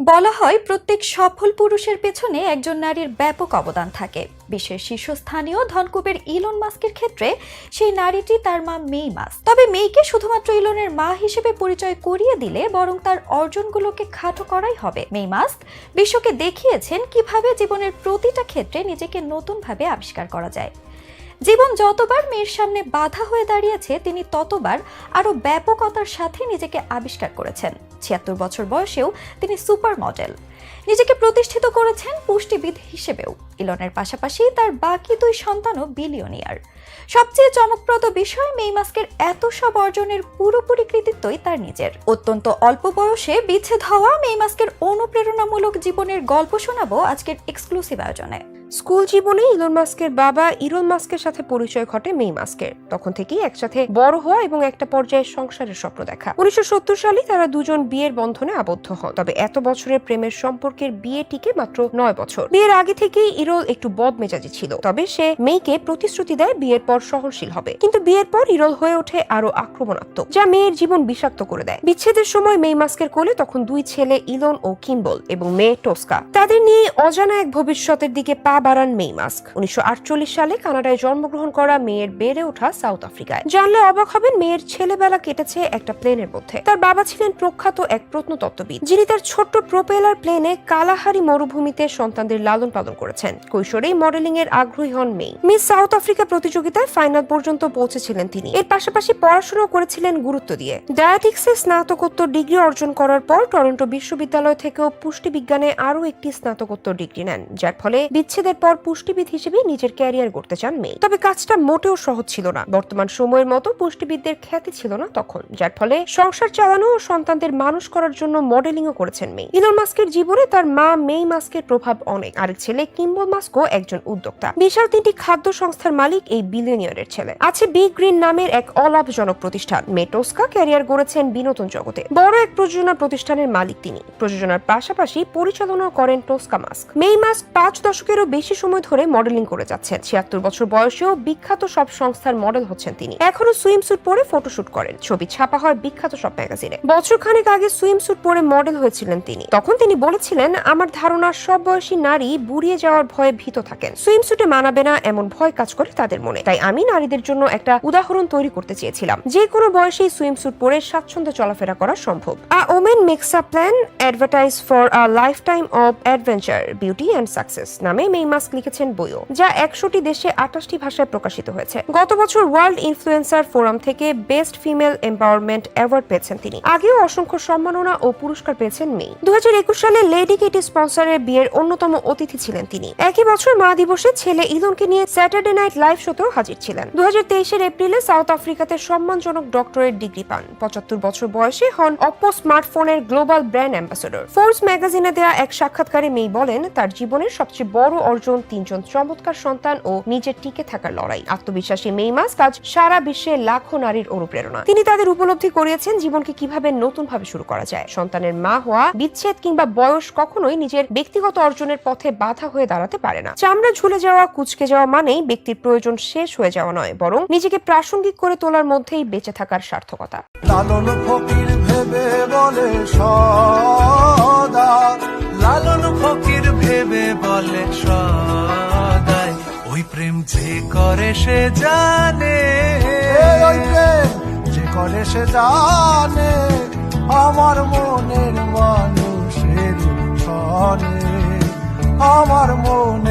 বলা হয়, প্রত্যেক সফল পুরুষের পেছনে একজন নারীর ব্যাপক অবদান থাকে। বিশ্বের শীর্ষস্থানীয় ধনকুবের ইলন মাস্কের ক্ষেত্রে সেই নারীটি তার মা মেই মাস্ক তবে মেইকে শুধুমাত্র ইলনের মা হিসেবে পরিচয় করিয়ে দিলে বরং তার অর্জনগুলোকে খাটো করাই হবে। মেই মাস্ক বিশ্বকে দেখিয়েছেন কীভাবে জীবনের প্রতিটা ক্ষেত্রে নিজেকে নতুনভাবে আবিষ্কার করা যায়। জীবন যতবার মেয়ের সামনে বাধা হয়ে দাঁড়িয়েছে, তিনি ততবার আরও ব্যাপকতার সাথে নিজেকে আবিষ্কার করেছেন। ছিয়াত্তর বছর বয়সেও তিনি সুপার মডেল নিজেকে প্রতিষ্ঠিত করেছেন পুষ্টিবিদ হিসেবেও। ইলনের পাশাপাশি তার বাকি দুই সন্তানও বিলিয়নিয়ার। সবচেয়ে চমকপ্রদ বিষয়, মেই মাস্কের এত সব অর্জনের পুরোপুরি কৃতিত্বই তার নিজের। অত্যন্ত অল্প বয়সে বিচ্ছেদ হওয়া মেই মাস্কের অনুপ্রেরণামূলক জীবনের গল্প শোনাবো আজকের এক্সক্লুসিভ আয়োজনে। স্কুল জীবনে ইলন মাস্কের বাবা ইলন মাস্কের সাথে পরিচয় ঘটে মেই মাস্কের। তখন থেকেই একসাথে বড় হওয়া এবং একটা পর্যায়ে সংসারের স্বপ্ন দেখা। উনিশশো সত্তর সালে তারা দুজন বিয়ের বন্ধনে আবদ্ধ হন। তবে এত বছরের প্রেমের সম্পর্কের বিয়ে টিকে মাত্র নয় বছর। বিয়ের আগে থেকেই ইরোল একটু বদমেজাজি ছিল। তবে সে মেয়েকে প্রতিশ্রুতি দেয় বিয়ের পর সহনশীল হবে। কিন্তু বিয়ের পর ইরোল হয়ে ওঠে আরও আক্রমণাত্মক, যা মেয়ের জীবন বিষাক্ত করে দেয়। বিচ্ছেদের সময় মেই মাস্কের কোলে তখন দুই ছেলে ইলন ও কিম্বল এবং মেয়ে টোস্কা। তাদের নিয়ে অজানা এক ভবিষ্যতের দিকে পা বাড়ান মেই মাস্ক। উনিশশো আটচল্লিশ সালে কানাডায় জন্মগ্রহণ করা মেয়ের বেড়ে ওঠা সাউথ আফ্রিকায়। জানলে অবাক হবেন, মেয়ের ছেলেবেলা কেটেছে একটা প্লেনের মধ্যে। তার বাবা ছিলেন প্রখ্যাত এক প্রত্নতত্ত্ববিদ। যিনি তার ছোট্ট প্রোপেলার প্লেনে কালাহারি মরুভূমিতে সন্তানদের লালন পালন করেছেন। কৈশোরেই মডেলিং এর আগ্রহী হন মেই। মিস সাউথ আফ্রিকা প্রতিযোগিতায় ফাইনাল পর্যন্ত পৌঁছেছিলেন তিনি। এর পাশাপাশি পড়াশোনা করেছিলেন গুরুত্ব দিয়ে। ডায়াটিক্সে স্নাতকোত্তর ডিগ্রি অর্জন করার পর টরন্টো বিশ্ববিদ্যালয় থেকেও পুষ্টিবিজ্ঞানে আরও একটি স্নাতকোত্তর ডিগ্রি নেন, যার ফলে বিচ্ছেদের পর পুষ্টিবিদ হিসেবে নিজের ক্যারিয়ার গড়তে চান মেয়ে তবে কাজটা মোটেও সহজ ছিল না। বর্তমান সময়ের মতো পুষ্টিবিদদের খ্যাতি ছিল না তখন, যার ফলে সংসার চালানো ও সন্তানদের মানুষ করার জন্য মডেলিংও করেছেন মেয়ে ইলন মাস্কের জীবনে তার মা মেই মাস্কের প্রভাব অনেক। আরেক ছেলে কিম্বল মাস্কও একজন উদ্যোক্তা। বিশাল তিনটি খাদ্য সংস্থার মালিক এই বিলিয়নিয়রের ছেলে। আছে বিগ গ্রিন নামের এক অলাভজনক প্রতিষ্ঠান। মেটোস্কা ক্যারিয়ার গড়েছেন বিনোদন জগতে। বড় এক প্রযোজনা প্রতিষ্ঠানের মালিক তিনি। প্রযোজনার পাশাপাশি পরিচালনা করেন টোস্কা মাস্ক। মেই মাস্ক পাঁচ দশকেরও বেশি সময় ধরে মডেলিং করে যাচ্ছেন। ছিয়াত্তর বছর বয়সেও বিখ্যাত সব সংস্থার মডেল হচ্ছেন তিনি। এখনও সুইম স্যুট পরে ফটোশুট করেন। ছবি ছাপা হয় বিখ্যাত সব ম্যাগাজিনে। বছর খানেক আগে সুইম স্যুট পরে মডেল হয়েছিলেন তিনি। তখন তিনি বলেছিলেন, আমার ধারণা, সব বয়সী নারী বুড়িয়ে যাওয়ার ভয়ে ভীত থাকেন। সুইম স্যুটে মানাবে না, এমন ভয় কাজ করে তাদের মনে। তাই আমি নারীদের জন্য একটা উদাহরণ তৈরি করতে চেয়েছিলাম। যে কোনো বয়সেই সুইম স্যুট পরে স্বাচ্ছন্দ্য চলাফেরা করা সম্ভব। A woman makes a plan, advertise for a lifetime of adventure, beauty and success নামে মেই মাস্ক লিখেছেন বইও, যা একশোটি দেশে আঠাশটি ভাষায় প্রকাশিত হয়েছে। গত বছর ওয়ার্ল্ড ইনফ্লুয়েন্সার ফোরাম থেকে বেস্ট ফিমেল এম্পাওয়ারমেন্ট অ্যাওয়ার্ড পেয়েছেন তিনি। আগেও অসংখ্য সম্মাননা ও পুরস্কার পেয়েছেন মেই দু সালে লেডি কেটি স্পন্সরের বিয়ের অন্যতম অতিথি ছিলেন তিনি। একই বছর মা দিবসে ছেলে ইলনকে নিয়ে স্যাটারডে নাইট লাইভ শোতেও হাজির ছিলেন। দু হাজার এপ্রিলে সাউথ আফ্রিকাতে সম্মানজনক ডক্টরেট ডিগ্রি পান। পঁচাত্তর বছর বয়সে হন অপ্পো স্মার্টফোনের গ্লোবাল ব্র্যান্ড অ্যাম্বাসেডর ফোর্স ম্যাগাজিনে দেয়া এক সাক্ষাৎকারে মেই বলেন, তার জীবনের সবচেয়ে বড় অর্জন তিনজন চমৎকার সন্তান ও নিজের টিকে থাকার লড়াই। আত্মবিশ্বাসী মেই মাস্ক আজ সারা বিশ্বে লাখো নারীর অনুপ্রেরণা। তিনি তাদের উপলব্ধি করিয়েছেন জীবনকে কীভাবে নতুন ভাবে শুরু করা যায়। সন্তানের মা হওয়া, বিচ্ছেদ কিংবা বয়স কখনোই নিজের ব্যক্তিগত অর্জনের পথে বাধা হয়ে দাঁড়াতে পারে না। চামড়া ঝুলে যাওয়া, কুচকে যাওয়া মানেই ব্যক্তির প্রয়োজন শেষ হয়ে যাওয়া নয়, বরং নিজেকে প্রাসঙ্গিক করে তোলার মধ্যেই বেঁচে থাকার সার্থকতা। লালন ফকির ভেবে বলে সদা যে করে সে জানে যে করে সে জানে আমার মনের মানুষের আমার মনে